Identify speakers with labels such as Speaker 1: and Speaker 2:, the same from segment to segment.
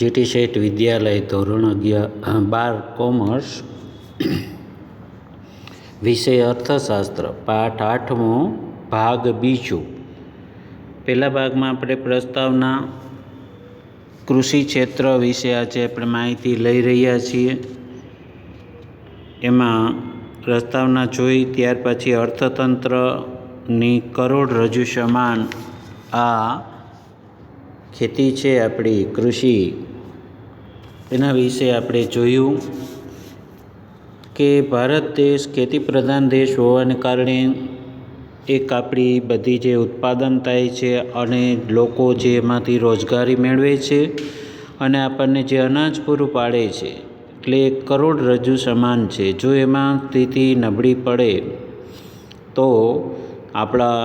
Speaker 1: GT શેઠ વિદ્યાલય ધોરણ અગિયાર બાર commerce વિષય અર્થશાસ્ત્ર પાઠ આઠમો ભાગ બીજો પહેલા ભાગમાં આપણે પ્રસ્તાવના કૃષિ ક્ષેત્ર વિશે આજે આપણે માહિતી લઈ રહ્યા છીએ એમાં પ્રસ્તાવના જોઈ ત્યાર પછી અર્થતંત્રની કરોડરજ્જુ સમાન આ ખેતી છે આપણી કૃષિ એના વિશે આપણે જોયું કે ભારત દેશ ખેતી પ્રધાન દેશ હોવાને કારણે એક આપણી બધી જે ઉત્પાદન થાય છે અને લોકો જે એમાંથી રોજગારી મેળવે છે અને આપણને જે અનાજ પૂરું પાડે છે, એટલે એક કરોડરજ્જુ સમાન છે. જો એમાં સ્થિતિ નબળી પડે તો આપણા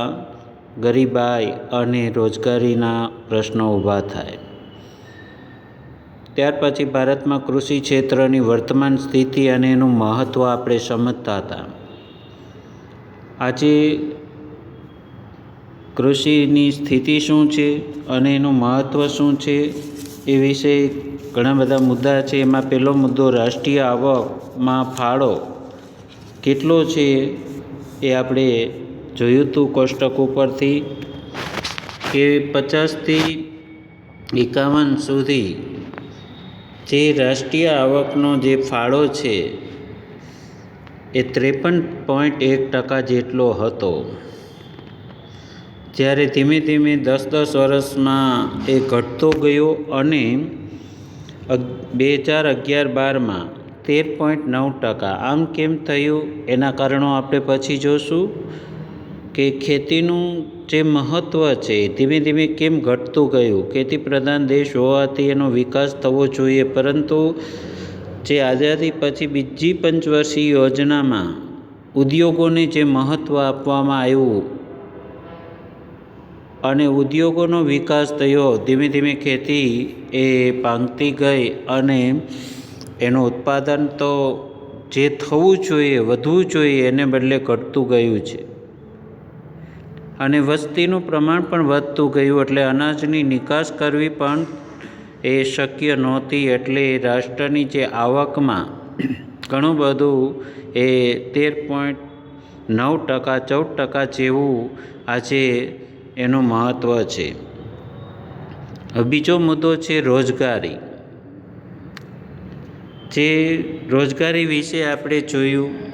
Speaker 1: ગરીબાઈ અને રોજગારીના પ્રશ્નો ઊભા થાય. ત્યાર પછી ભારતમાં કૃષિ ક્ષેત્રની વર્તમાન સ્થિતિ અને એનું મહત્ત્વ આપણે સમજતા હતા. આજે કૃષિની સ્થિતિ શું છે અને એનું મહત્ત્વ શું છે એ વિશે ઘણા બધા મુદ્દા છે. એમાં પહેલો મુદ્દો રાષ્ટ્રીય આવકમાં ફાળો કેટલો છે એ આપણે જોયું હતું કોષ્ટક ઉપરથી કે પચાસથી એકાવન સુધી જે રાષ્ટ્રીય આવકનો જે ફાળો છે, એ ત્રેપન પોઈન્ટ એક ટકા જેટલો હતો. જ્યારે ધીમે ધીમે દસ દસ વર્ષમાં એ ઘટતો ગયો અને બે હજાર અગિયાર બારમાં તેર પોઈન્ટ નવ ટકા. આમ કેમ થયું? એના કારણો આપણે પછી જોશું. કે ખેતીનું જે મહત્ત્વ છે ધીમે ધીમે કેમ ઘટતું ગયું? ખેતી પ્રધાન દેશ હોવાથી એનો વિકાસ થવો જોઈએ, પરંતુ જે આઝાદી પછી બીજી પંચવર્ષીય યોજનામાં ઉદ્યોગોને જે મહત્ત્વ આપવામાં આવ્યું અને ઉદ્યોગોનો વિકાસ થયો, ધીમે ધીમે ખેતી એ પાંગતી ગઈ અને એનું ઉત્પાદન તો જે થવું જોઈએ, વધવું જોઈએ, એને બદલે ઘટતું ગયું છે. અને વસ્તીનું પ્રમાણ પણ વધતું ગયું એટલે અનાજની નિકાસ કરવી પણ એ શક્ય નહોતી એટલે રાષ્ટ્રની જે આવકમાં ઘણું બધું એ તેર પોઈન્ટ નવ ટકા, ચૌદ ટકા જેવું આજે એનું મહત્ત્વ છે. બીજો મુદ્દો છે રોજગારી. જે રોજગારી વિશે આપણે જોયું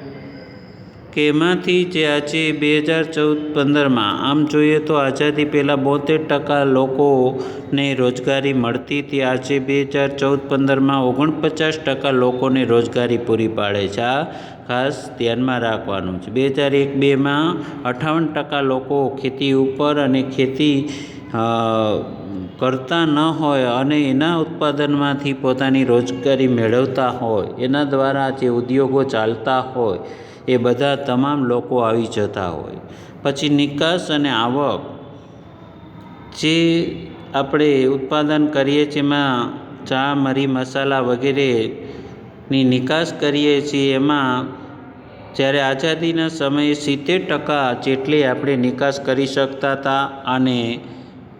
Speaker 1: કે એમાંથી જે આજે બે હજાર ચૌદ પંદરમાં, આમ જોઈએ તો આઝાદી પહેલાં બોતેર ટકા લોકોને રોજગારી મળતી હતી. આજે બે હજાર ચૌદ પંદરમાં ઓગણપચાસ ટકા લોકોને રોજગારી પૂરી પાડે છે. આ ખાસ ધ્યાનમાં રાખવાનું છે. બે હજાર એક બેમાં અઠ્ઠાવન ટકા લોકો ખેતી ઉપર અને ખેતી કરતા ન હોય અને એના ઉત્પાદનમાંથી પોતાની રોજગારી મેળવતા હોય, એના દ્વારા જે ઉદ્યોગો ચાલતા હોય એ બધા તમામ લોકો આવી જતા હોય. પછી નિકાસ અને આવક જે આપણે ઉત્પાદન કરીએ છીએ, એમાં ચા, મરી, મસાલા વગેરેની નિકાસ કરીએ છીએ, એમાં જ્યારે આઝાદીના સમયે સિત્તેર ટકા જેટલી આપણે નિકાસ કરી શકતા હતા અને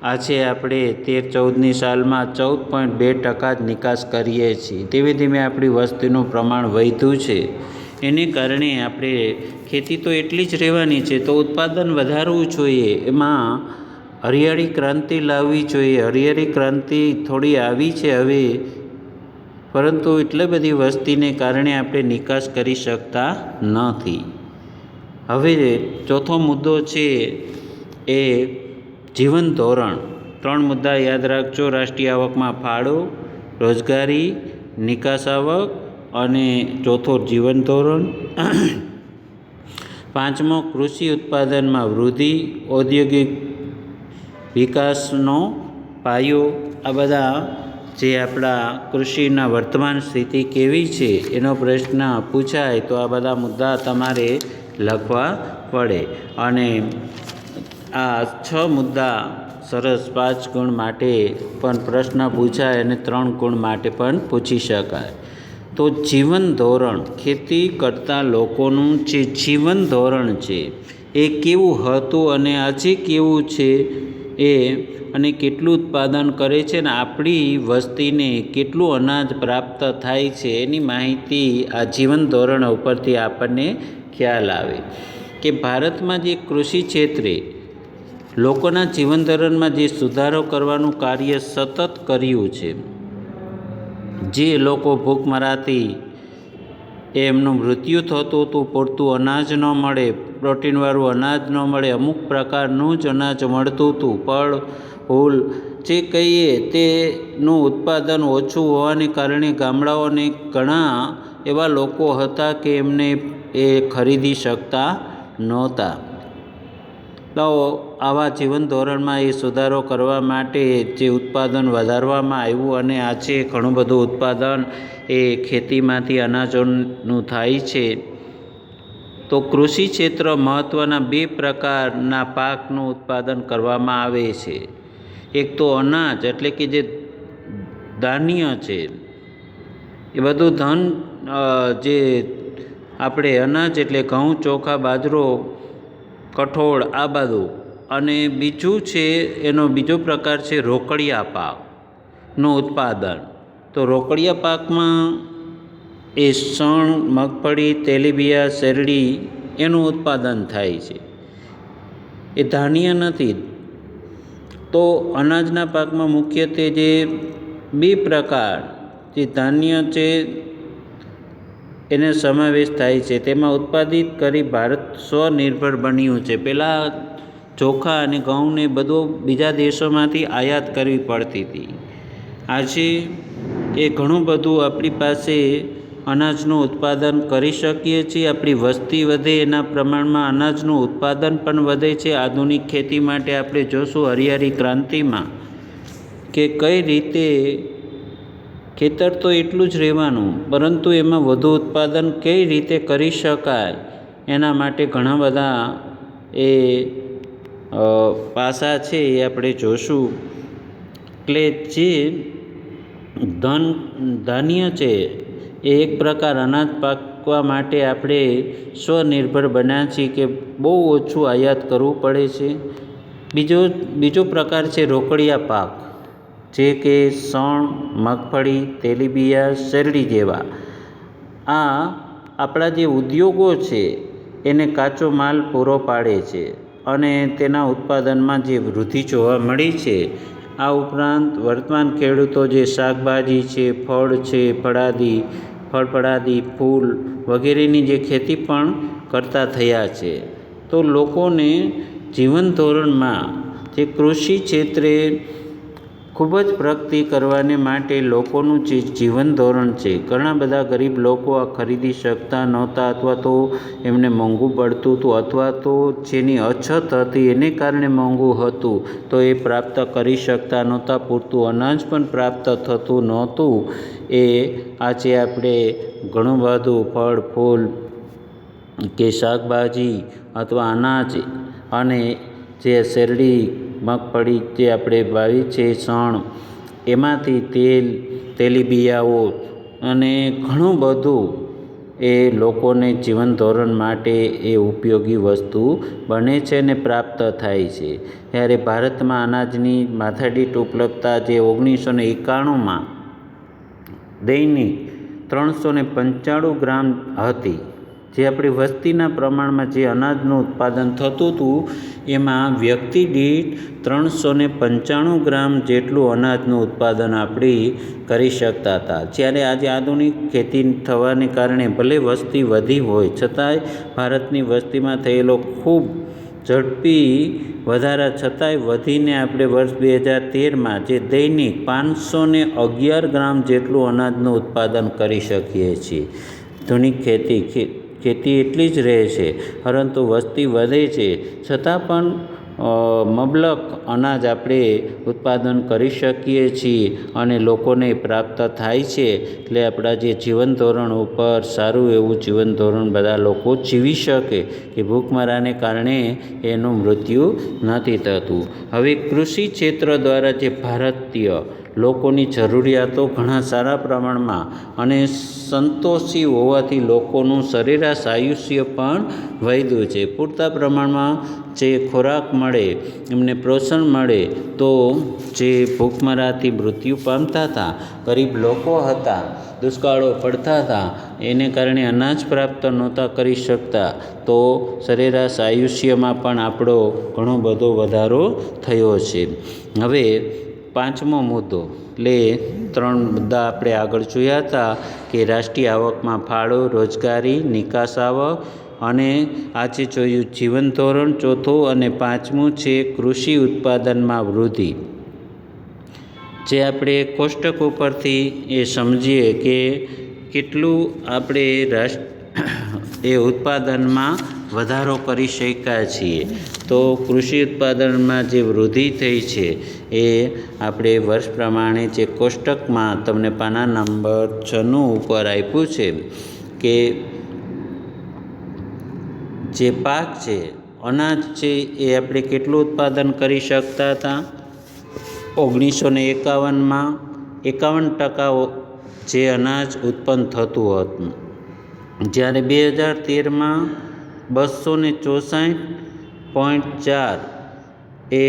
Speaker 1: આજે આપણે તેર, ચૌદની સાલમાં ચૌદ પોઈન્ટ બે ટકા જ નિકાસ કરીએ છીએ. ધીમે ધીમે આપણી વસ્તીનું પ્રમાણ વધ્યું છે. એને કારણે આપણે ખેતી તો એટલી જ રહેવાની છે તો ઉત્પાદન વધારવું જોઈએ. એમાં હરિયાળી ક્રાંતિ લાવવી જોઈએ. હરિયાળી ક્રાંતિ થોડી આવી છે હવે, પરંતુ એટલી બધી વસ્તીને કારણે આપણે નિકાસ કરી શકતા નથી. હવે ચોથો મુદ્દો છે એ જીવન ધોરણ. ત્રણ મુદ્દા યાદ રાખજો. રાષ્ટ્રીય આવકમાં ફાળો, રોજગારી, નિકાસ આવક અને ચોથો જીવન ધોરણ. પાંચમો કૃષિ ઉત્પાદનમાં વૃદ્ધિ, ઔદ્યોગિક વિકાસનો પાયો. આ બધા જે આપણા કૃષિના વર્તમાન સ્થિતિ કેવી છે એનો પ્રશ્ન પૂછાય તો આ બધા મુદ્દા તમારે લખવા પડે. અને આ છ મુદ્દા સરસ પાંચ ગુણ માટે પણ પ્રશ્ન પૂછાય અને ત્રણ ગુણ માટે પણ પૂછી શકાય. તો જીવન ધોરણ ખેતી કરતા લોકોનું જે જીવન ધોરણ છે, એ કેવું હતું અને આજે કેવું છે એ અને કેટલું ઉત્પાદન કરે છે ને આપણી વસ્તીને કેટલું અનાજ પ્રાપ્ત થાય છે એની માહિતી આ જીવન ધોરણ ઉપરથી આપણને ખ્યાલ આવે. કે ભારતમાં જે કૃષિ ક્ષેત્રે લોકોના જીવન ધોરણમાં જે સુધારો કરવાનું કાર્ય સતત કર્યું છે જે લોકો ભૂખમરાથી એમનું મૃત્યુ થતું હતું, પૂરતું અનાજ ન મળે, પ્રોટીનવાળું અનાજ ન મળે, અમુક પ્રકારનું જ અનાજ મળતું હતું. ફળ, ફૂલ, જે કહીએ તેનું ઉત્પાદન ઓછું હોવાને કારણે ગામડાઓને ઘણા એવા લોકો હતા કે એમને એ ખરીદી શકતા નહોતા. તો આવા જીવન ધોરણમાં એ સુધારો કરવા માટે જે ઉત્પાદન વધારવામાં આવ્યું અને આજે ઘણું બધું ઉત્પાદન એ ખેતીમાંથી અનાજોનું થાય છે. તો કૃષિ ક્ષેત્ર મહત્ત્વના બે પ્રકારના પાકનું ઉત્પાદન કરવામાં આવે છે. એક તો અનાજ એટલે કે જે ધાન્ય છે. એ બધું ધન જે આપણે અનાજ એટલે ઘઉં, ચોખા, બાજરો કઠોળ, આ બધું અને બીજું છે, એનો બીજો પ્રકાર છે રોકડિયા પાકનું ઉત્પાદન. તો રોકડિયા પાકમાં એ શણ મગફળી, તેલીબિયા, શેરડી એનું ઉત્પાદન થાય છે. એ ધાન્ય નથી. તો અનાજના પાકમાં મુખ્યત્વે જે બે પ્રકાર જે ધાન્ય છે એને સમાવેશ થાય છે. તેમાં ઉત્પાદિત કરી ભારત સ્વનિર્ભર બન્યું છે. પહેલાં ચોખા અને ઘઉંને બધું બીજા દેશોમાંથી આયાત કરવી પડતી હતી. આજે એ ઘણું બધું આપણી પાસે અનાજનું ઉત્પાદન કરી શકીએ છીએ. આપણી વસ્તી વધે, એના પ્રમાણમાં અનાજનું ઉત્પાદન પણ વધે છે. આધુનિક ખેતી માટે આપણે જોશું હરિયાળી ક્રાંતિમાં કે કઈ રીતે ખેતર તો એટલું જ રહેવાનું, પરંતુ એમાં વધુ ઉત્પાદન કઈ રીતે કરી શકાય એના માટે ઘણા બધા એ પાસા છે એ આપણે જોશું. એટલે જે ધન, ધાન્ય છે એ એક પ્રકાર અનાજ પાકવા માટે આપણે સ્વનિર્ભર બન્યા છીએ કે બહુ ઓછું આયાત કરવું પડે છે. બીજો બીજો પ્રકાર છે રોકડિયા પાક. જે કે સણ, મગફળી, તેલીબિયા, શેરડી જેવા. આ આપણા જે ઉદ્યોગો છે, એને કાચો માલ પૂરો પાડે છે અને તેના ઉત્પાદનમાં જે વૃદ્ધિ જોવા મળી છે, આ ઉપરાંત વર્તમાન ખેડૂતો જે શાકભાજી છે, ફળ છે, ફળાદી ફળફળાદી ફૂલ વગેરેની જે ખેતી પણ કરતા થયા છે. તો લોકોને જીવન ધોરણમાં જે કૃષિ ક્ષેત્રે ખૂબ જ પ્રગતિ કરવાને માટે લોકોનું જે જીવન ધોરણ છે, ઘણા બધા ગરીબ લોકો આ ખરીદી શકતા નહોતા અથવા તો એમને મોંઘું પડતું હતું અથવા તો જેની અછત હતી એને કારણે મોંઘું હતું, તો એ પ્રાપ્ત કરી શકતા નહોતા. પૂરતું અનાજ પણ પ્રાપ્ત થતું નહોતું. એ આજે આપણે ઘણું બધું ફળ, ફૂલ કે શાકભાજી અથવા અનાજ અને જે શેરડી મગફળી જે આપણે વાવી છે સણ એમાંથી તેલ, તેલીબિયાઓ અને ઘણું બધું એ લોકોને જીવન ધોરણ માટે એ ઉપયોગી વસ્તુ બને છે અને પ્રાપ્ત થાય છે. ત્યારે ભારતમાં અનાજની માથાદીઠ ઉપલબ્ધતા જે ઓગણીસો ને એકાણુંમાં દૈનિક ત્રણસો ને પંચાણું ગ્રામ હતી જે આપણી વસ્તીના પ્રમાણમાં જે અનાજનું ઉત્પાદન થતું હતું, એમાં વ્યક્તિ દીઠ ત્રણસો પંચાણું ગ્રામ જેટલું અનાજનું ઉત્પાદન આપણી કરી શકતા હતા. જ્યારે આજે આધુનિક ખેતી થવાને કારણે ભલે વસ્તી વધી હોય, છતાંય ભારતની વસ્તીમાં થયેલો ખૂબ ઝડપી વધારા છતાંય વધીને આપણે વર્ષ બે હજાર તેરમાં જે દૈનિક પાંચસો અગિયાર ગ્રામ જેટલું અનાજનું ઉત્પાદન કરી શકીએ છીએ. આધુનિક ખેતી ખેતી એટલી જ રહે છે, પરંતુ વસ્તી વધે છે. છતાં પણ મબલક અનાજ આપણે ઉત્પાદન કરી શકીએ છીએ અને લોકોને પ્રાપ્ત થાય છે. એટલે આપણા જે જીવન ધોરણ ઉપર સારું એવું જીવન ધોરણ બધા લોકો જીવી શકે કે ભૂખમરાને કારણે એનું મૃત્યુ નથી થતું. હવે કૃષિ ક્ષેત્ર દ્વારા જે ભારતીય લોકોની જરૂરિયાતો ઘણા સારા પ્રમાણમાં અને સંતોષી હોવાથી લોકોનું સરેરાશ આયુષ્ય પણ વધ્યું છે. પૂરતા પ્રમાણમાં જે ખોરાક મળે, એમને પોષણ મળે, તો જે ભૂખમરાથી મૃત્યુ પામતા હતા, ગરીબ લોકો હતા, દુષ્કાળો પડતા હતા, એને કારણે અનાજ પ્રાપ્ત નહોતા કરી શકતા, તો સરેરાશ આયુષ્યમાં પણ આપણો ઘણો બધો વધારો થયો છે. હવે પાંચમો મુદ્દો. એટલે ત્રણ મુદ્દા આપણે આગળ જોયા હતા કે રાષ્ટ્રીય આવકમાં ફાળો, રોજગારી, નિકાસ આવક અને આજે જોયું જીવન ધોરણ, ચોથું અને પાંચમું છે કૃષિ ઉત્પાદનમાં વૃદ્ધિ. જે આપણે કોષ્ટક ઉપરથી એ સમજીએ કે કેટલું આપણે રાષ્ટ્ર એ ઉત્પાદનમાં વધારો કરી શક્યા છીએ. તો કૃષિ ઉત્પાદનમાં જે વૃદ્ધિ થઈ છે, એ આપણે વર્ષ પ્રમાણે જે કોષ્ટકમાં તમને પાના નંબર છનું ઉપર આપ્યું છે કે જે પાક છે, અનાજ છે, એ આપણે કેટલું ઉત્પાદન કરી શકતા હતા? ઓગણીસો ને એકાવનમાં એકાવન ટકા જે અનાજ ઉત્પન્ન થતું હતું. જ્યારે બે હજાર તેરમાં બસો ને ચોસાઠ પોઈન્ટ ચાર. એ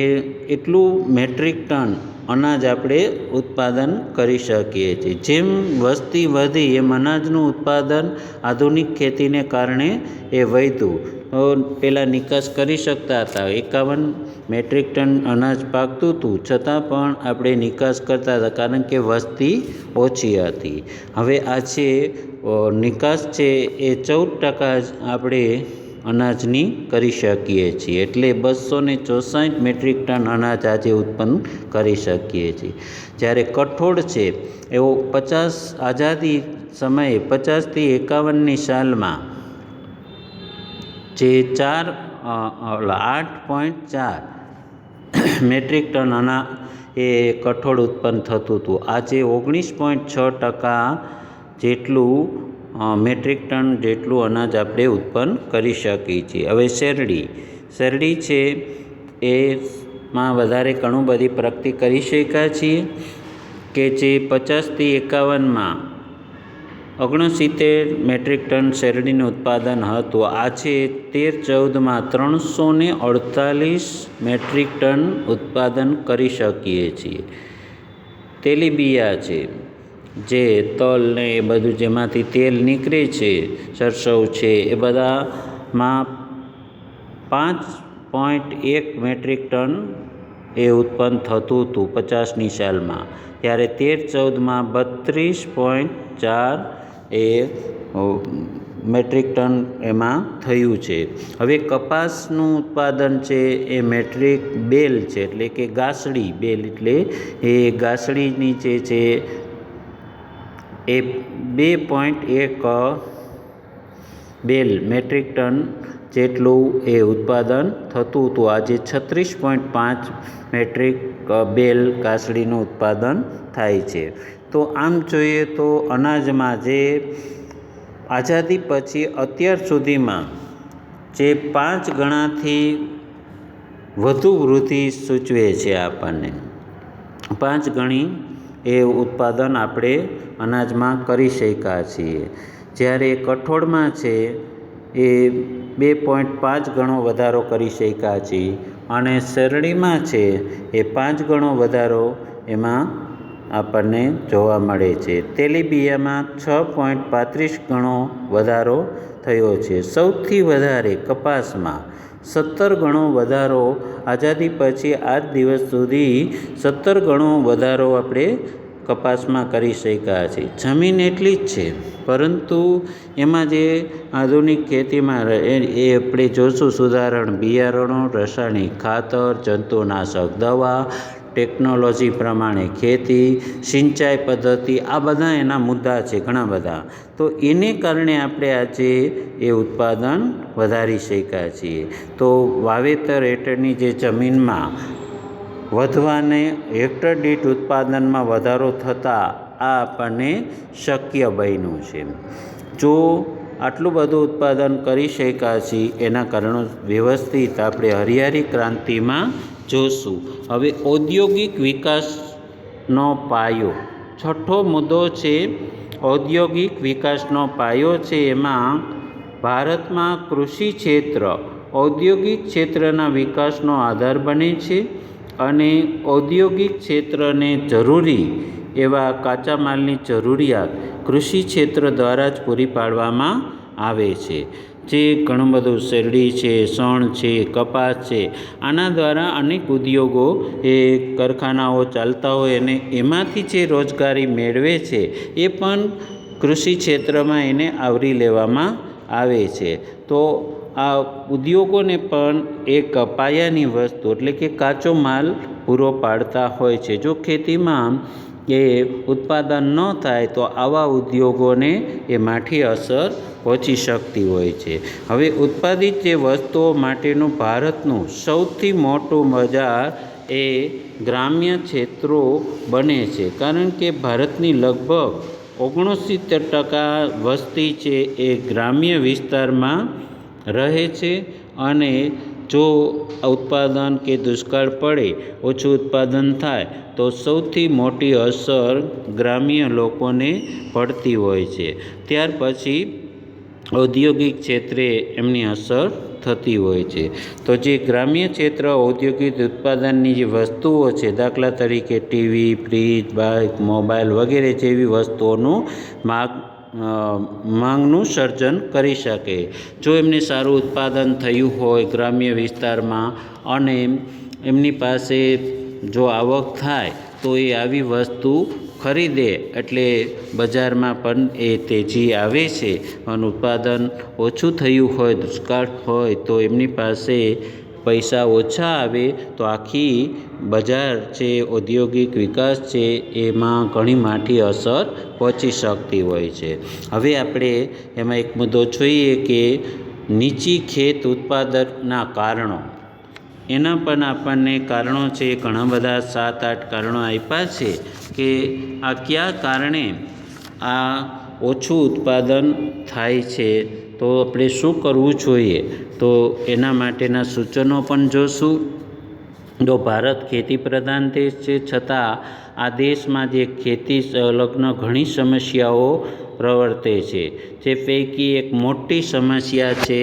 Speaker 1: એટલું મેટ્રિક ટન અનાજ આપણે ઉત્પાદન કરી શકીએ છીએ. જેમ વસ્તી વધી એમ અનાજનું ઉત્પાદન આધુનિક ખેતીને કારણે એ વધ્યું. પહેલાં નિકાસ કરી શકતા હતા. એકાવન મેટ્રિક ટન અનાજ પાકતું હતું. છતાં પણ આપણે નિકાસ કરતા હતા કારણ કે વસ્તી ઓછી હતી. હવે આ છે નિકાસ છે. એ ચૌદ ટકા જ આપણે અનાજની કરી શકીએ છીએ. એટલે બસો ને ચોસઠ મેટ્રિક ટન અનાજ આજે ઉત્પન્ન કરી શકીએ છીએ. જ્યારે કઠોળ છે, એવો પચાસ આઝાદી સમયે પચાસથી એકાવનની સાલમાં જે ચાર આઠ પોઈન્ટ ચાર મેટ્રિક ટન અના, એ કઠોળ ઉત્પન્ન થતું હતું. આજે ઓગણીસ પોઈન્ટ છ ટકા જેટલું મેટ્રિક ટન જેટલું અનાજ આપણે ઉત્પન્ન કરી શકીએ છીએ. હવે શેરડી. શેરડી છે એમાં વધારે ઘણું બધી પ્રગતિ કરી શક્યા છીએ કે જે પચાસથી એકાવનમાં ઓગણસિત્તેર મેટ્રિક ટન શેરડીનું ઉત્પાદન હતું. આજે તેર ચૌદમાં ત્રણસો ને અડતાલીસ મેટ્રિક ટન ઉત્પાદન કરી શકીએ છીએ. તેલીબિયા છે. જે તલ ને એ બધું જેમાંથી તેલ નીકળે છે, સરસવ છે, એ બધામાં પાંચ પોઈન્ટ એક મેટ્રિક ટન એ ઉત્પન્ન થતું હતું પચાસની સાલમાં. ત્યારે તેર ચૌદમાં બત્રીસ પોઈન્ટ ચાર એ મેટ્રિક ટન એમાં થયું છે. હવે કપાસનું ઉત્પાદન છે એ મેટ્રિક બેલ છે, એટલે કે ગાસડી. બેલ એટલે એ ગાસડીની જે છે એ બે પોઈન્ટ એક બેલ મેટ્રિક ટન જેટલું એ ઉત્પાદન થતું હતું. આજે છત્રીસ પોઈન્ટ પાંચ મેટ્રિક બેલ કાસડીનું ઉત્પાદન થાય છે. તો આમ જોઈએ તો અનાજમાં જે આઝાદી પછી અત્યાર સુધીમાં જે પાંચ ગણાથી વધુ વૃદ્ધિ સૂચવે છે આપણને. પાંચ ગણી એ ઉત્પાદન આપણે અનાજમાં કરી શક્યા છીએ. જ્યારે કઠોળમાં છે, એ બે પોઈન્ટ પાંચ ગણો વધારો કરી શક્યા છીએ અને શેરડીમાં છે, એ પાંચ ગણો વધારો એમાં આપણને જોવા મળે છે. તેલીબિયામાં છ પોઈન્ટ પાંત્રીસ ગણો વધારો થયો છે. સૌથી વધારે કપાસમાં સત્તર ગણો વધારો આઝાદી પછી આજ દિવસ સુધી સત્તર ગણો વધારો આપણે કપાસમાં કરી શક્યા છે. જમીન એટલી જ છે, પરંતુ એમાં જે આધુનિક ખેતીમાં એ આપણે જોશું સુધારણ, બિયારણો, રાસાયણિક ખાતર, જંતુનાશક દવા ટેકનોલોજી પ્રમાણે ખેતી, સિંચાઈ પદ્ધતિ, આ બધા એના મુદ્દા છે ઘણા બધા. તો એને કારણે આપણે આજે એ ઉત્પાદન વધારી શક્યા છીએ. તો વાવેતર હેઠળની જે જમીનમાં વધવાને હેક્ટર દીઠ ઉત્પાદનમાં વધારો થતાં આ આપણને શક્ય બન્યું છે. જો આટલું બધું ઉત્પાદન કરી શક્યા છીએ, એના કારણો વ્યવસ્થિત આપણે હરિયાળી ક્રાંતિમાં જોશું. હવે ઔદ્યોગિક વિકાસનો પાયો. છઠ્ઠો મુદ્દો છે, ઔદ્યોગિક વિકાસનો પાયો છે, એમાં ભારતમાં કૃષિ ક્ષેત્ર, ઔદ્યોગિક ક્ષેત્રના વિકાસનો આધાર બને છે અને ઔદ્યોગિક ક્ષેત્રને જરૂરી એવા કાચા માલની જરૂરિયાત કૃષિ ક્ષેત્ર દ્વારા જ પૂરી પાડવામાં આવે છે. જે ઘણું બધું શેરડી છે શણ છે, કપાસ છે, આના દ્વારા અનેક ઉદ્યોગો એ કારખાનાઓ ચાલતા હોય અને એમાંથી જે રોજગારી મેળવે છે, એ પણ કૃષિ ક્ષેત્રમાં એને આવરી લેવામાં આવે છે. તો આ ઉદ્યોગોને પણ એક પાયાની વસ્તુ એટલે કે કાચો માલ પૂરો પાડતા હોય છે. જો ખેતીમાં એ ઉત્પાદન ન થાય તો આવા ઉદ્યોગોને એ માઠી અસર પહોંચી શકતી હોય છે. હવે ઉત્પાદિત જે વસ્તુઓ માટેનું ભારતનું સૌથી મોટું બજાર એ ગ્રામ્ય ક્ષેત્રો બને છે. કારણ કે ભારતની લગભગ ઓગણસિત્તેર ટકા વસ્તી છે એ ગ્રામ્ય વિસ્તારમાં રહે છે અને જો ઉત્પાદન કે દુષ્કાળ પડે, ઓછું ઉત્પાદન થાય, તો સૌથી મોટી અસર ગ્રામ્ય લોકોને પડતી હોય છે. ત્યાર પછી ઔદ્યોગિક ક્ષેત્રે એમની અસર થતી હોય છે. તો જે ગ્રામ્ય ક્ષેત્ર ઔદ્યોગિક ઉત્પાદનની જે વસ્તુઓ છે, દાખલા તરીકે ટીવી, ફ્રીજ, બાઇક મોબાઈલ વગેરે જેવી વસ્તુઓનું માગ માંગનું સર્જન કરી શકે. જો એમને સારું ઉત્પાદન થયું હોય ગ્રામ્ય વિસ્તારમાં અને એમની પાસે જો આવક થાય, તો એ આવી વસ્તુ ખરીદે એટલે બજારમાં પણ એ તેજી આવે છે. અને ઉત્પાદન ઓછું થયું હોય, દુષ્કાળ હોય, તો એમની પાસે પૈસા ઓછા આવે તો આખી બજાર છે, ઔદ્યોગિક વિકાસ છે, એમાં ઘણી માઠી અસર પહોંચી શકતી હોય છે. હવે આપણે એમાં એક મુદ્દો જોઈએ કે નીચી ખેત ઉત્પાદનના કારણો. એના પણ આપણને કારણો છે, ઘણા બધા સાત, આઠ કારણો આપ્યા છે કે આ કયા કારણે આ ઓછું ઉત્પાદન થાય છે. તો આપણે શું કરવું જોઈએ? તો એના માટેના સૂચનો પણ જોશું. જો ભારત ખેતી પ્રધાન દેશ છે, છતાં આ દેશમાં જે ખેતી લગ્ન ઘણી સમસ્યાઓ પ્રવર્તે છે. જે પૈકી એક મોટી સમસ્યા છે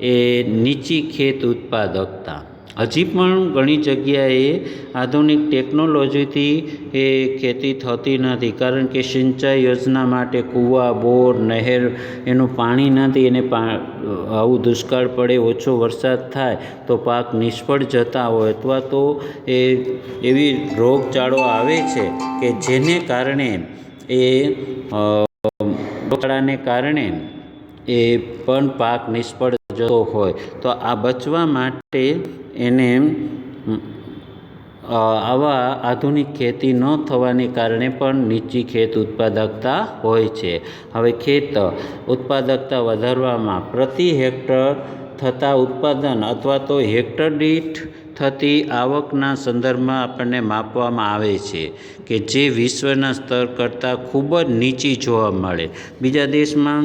Speaker 1: એ નીચી ખેત ઉત્પાદકતા. હજી પણ ઘણી જગ્યાએ આધુનિક ટેકનોલોજીથી એ ખેતી થતી નથી. કારણ કે સિંચાઈ યોજના માટે કૂવા, બોર, નહેર એનું પાણી નથી એને આવું દુષ્કાળ પડે, ઓછો વરસાદ થાય તો પાક નિષ્ફળ જતા હોય અથવા તો એ, એવી રોગચાળો આવે છે કે જેને કારણે એ રોગચાળાને કારણે એ પણ પાક નિષ્ફળ જતો હોય, તો આ બચવા માટે એને આવા આધુનિક ખેતી ન થવાને કારણે પણ નીચી ખેત ઉત્પાદકતા હોય છે. હવે ખેત ઉત્પાદકતા વધારવામાં પ્રતિ હેક્ટર થતા ઉત્પાદન અથવા તો હેક્ટર દીઠ થતી આવકના સંદર્ભમાં આપણને માપવામાં આવે છે કે જે વિશ્વના સ્તર કરતાં ખૂબ જ નીચી જોવા મળે. બીજા દેશમાં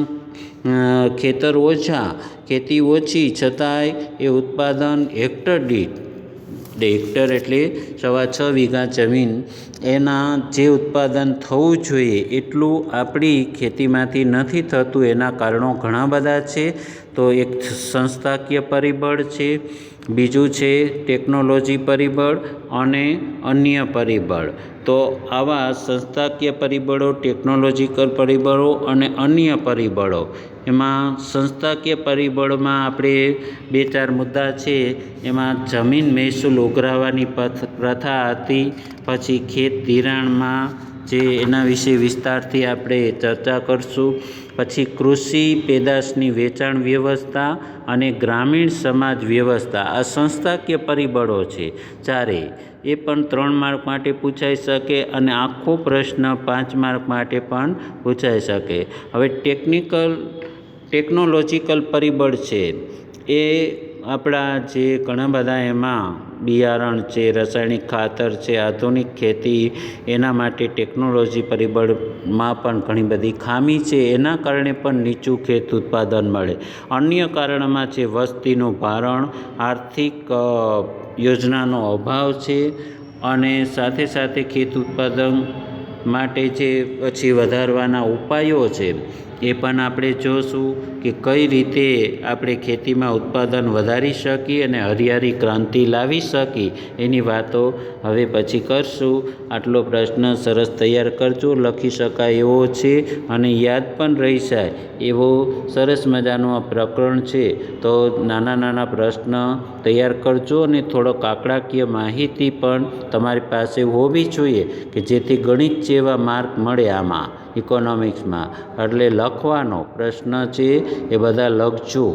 Speaker 1: ખેતર ઓછા ખેતી ઓછી છતાંય એ ઉત્પાદન હેક્ટર દીઠ હેક્ટર એટલે સવા છ વીઘા જમીન, એના જે ઉત્પાદન થવું જોઈએ એટલું આપણી ખેતીમાંથી નથી થતું, એના કારણો ઘણા બધા છે. તો એક સંસ્થાકીય પરિબળ છે, બીજું છે ટેકનોલોજી પરિબળ અને અન્ય પરિબળ. તો આવા સંસ્થાકીય પરિબળો, ટેકનોલોજીકલ પરિબળો અને અન્ય પરિબળો એમાં સંસ્થાકીય પરિબળમાં આપણે બે ચાર મુદ્દા છે. એમાં જમીન મહેસૂલ ઉઘરાવવાની પ્રથા હતી. પછી ખેત ધિરાણમાં જે એના વિશે વિસ્તારથી આપણે ચર્ચા કરીશું. પછી કૃષિ પેદાશની વેચાણ વ્યવસ્થા અને ગ્રામીણ સમાજ વ્યવસ્થા. આ સંસ્થાકીય પરિબળો છે. ચારે, એ પણ ત્રણ માર્ક માટે પૂછાઈ શકે અને આખો પ્રશ્ન પાંચ માર્ક માટે પણ પૂછાઈ શકે. હવે ટેકનિકલ ટેકનોલોજીકલ પરિબળ છે. એ આપણા જે ઘણા બધા એમાં બિયારણ છે, રાસાયણિક ખાતર છે, આધુનિક ખેતી, એના માટે ટેકનોલોજી પરિબળમાં પણ ઘણી બધી ખામી છે. એના કારણે પણ નીચું ખેત ઉત્પાદન મળે. અન્ય કારણમાં છે, વસ્તીનું ભારણ, આર્થિક યોજનાનો અભાવ છે અને સાથે સાથે ખેત ઉત્પાદન માટે જે પછી વધારવાના ઉપાયો છે. એ પણ આપણે જોઈશું કે કઈ રીતે આપણે ખેતીમાં ઉત્પાદન વધારી શકીએ અને હરિયાળી ક્રાંતિ લાવી શકીએ. એની વાતો હવે પછી કરશું. આટલો પ્રશ્ન સરસ તૈયાર કરજો. લખી શકાય એવો છે અને યાદ પણ રહી જાય. એવો સરસ મજાનું આ પ્રકરણ છે. તો નાના નાના પ્રશ્ન તૈયાર કરજો અને થોડોક આંકડાકીય માહિતી પણ તમારી પાસે હોવી જોઈએ કે જેથી ગણિત જેવા માર્ક મળે આમાં. ઇકોનોમિક્સમાં એટલે લખવાનો પ્રશ્ન છે એ બધા લખજો.